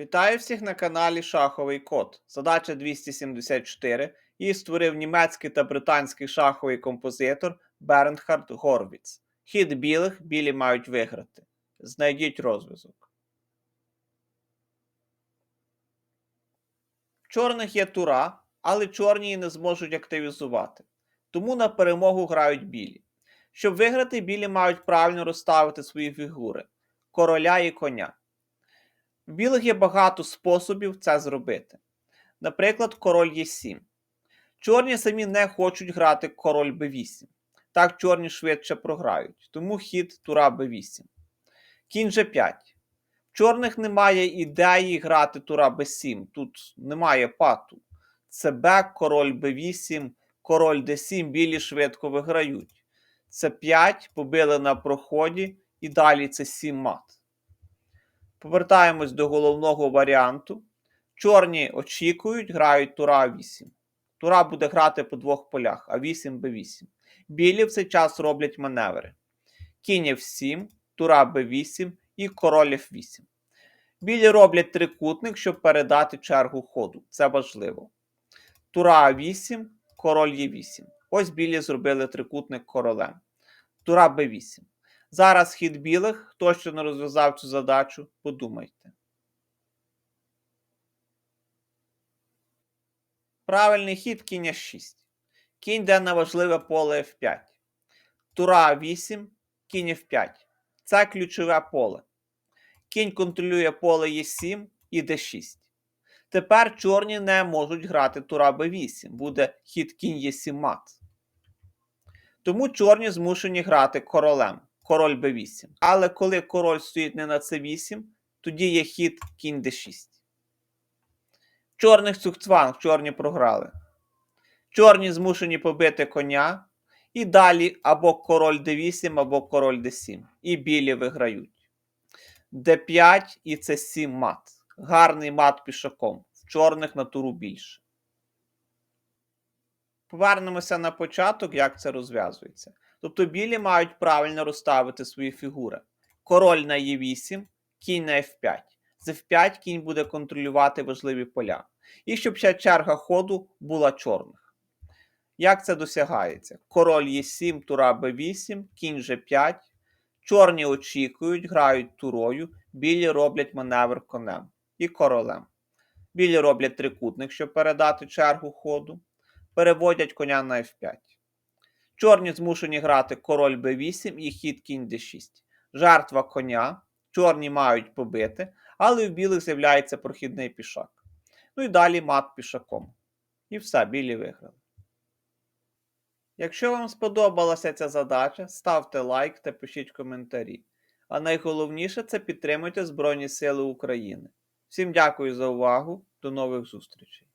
Вітаю всіх на каналі Шаховий Код. Задача 274. Її створив німецький та британський шаховий композитор Бернхард Горвіц. Хід білих білі мають виграти. Знайдіть розв'язок. В чорних є тура, але чорні її не зможуть активізувати. Тому на перемогу грають білі. Щоб виграти, білі мають правильно розставити свої фігури короля і коня. В білих є багато способів це зробити. Наприклад, король Е7. Чорні самі не хочуть грати король Б8. Так чорні швидше програють, тому хід тура Б8. Кінь G5. В чорних немає ідеї грати тура Б7. Тут немає пату. Це Б, король Б8, король Д7, білі швидко виграють. Це 5 побили на проході, і далі це 7 мат. Повертаємось до головного варіанту. Чорні очікують, грають тура А8. Тура буде грати по двох полях, А8, Б8. Білі в цей час роблять маневри. Кінь F7, тура Б8 і король F8. Білі роблять трикутник, щоб передати чергу ходу. Це важливо. Тура А8, король Е8. Ось білі зробили трикутник королем. Тура Б8. Зараз хід білих, хто ще не розв'язав цю задачу, подумайте. Правильний хід кінь H6. Кінь йде на важливе поле F5. Тура А8, кінь F5. Це ключове поле. Кінь контролює поле Е7 і Д6. Тепер чорні не можуть грати тура Б8. Буде хід кінь Е7 мат. Тому чорні змушені грати королем король b8. Але коли король стоїть не на c8, тоді є хід кінь d6. Чорних цукцванг чорні програли. Чорні змушені побити коня. І далі або король d8, або король d7. І білі виграють. d5 і c7 мат. Гарний мат пішаком. В чорних на туру більше. Повернемося на початок, як це розв'язується. Тобто білі мають правильно розставити свої фігури. Король на Е8, кінь на F5. З F5 кінь буде контролювати важливі поля. І щоб ще черга ходу була чорних. Як це досягається? Король Е7, тура Б8, кінь G5. Чорні очікують, грають турою, білі роблять маневр конем і королем. Білі роблять трикутник, щоб передати чергу ходу. Переводять коня на F5. Чорні змушені грати король b8 і хід кінь d6. Жертва коня. Чорні мають побити, але в білих з'являється прохідний пішак. Ну і далі мат пішаком. І все, білі виграли. Якщо вам сподобалася ця задача, ставте лайк та пишіть коментарі. А найголовніше це підтримуйте Збройні Сили України. Всім дякую за увагу, до нових зустрічей!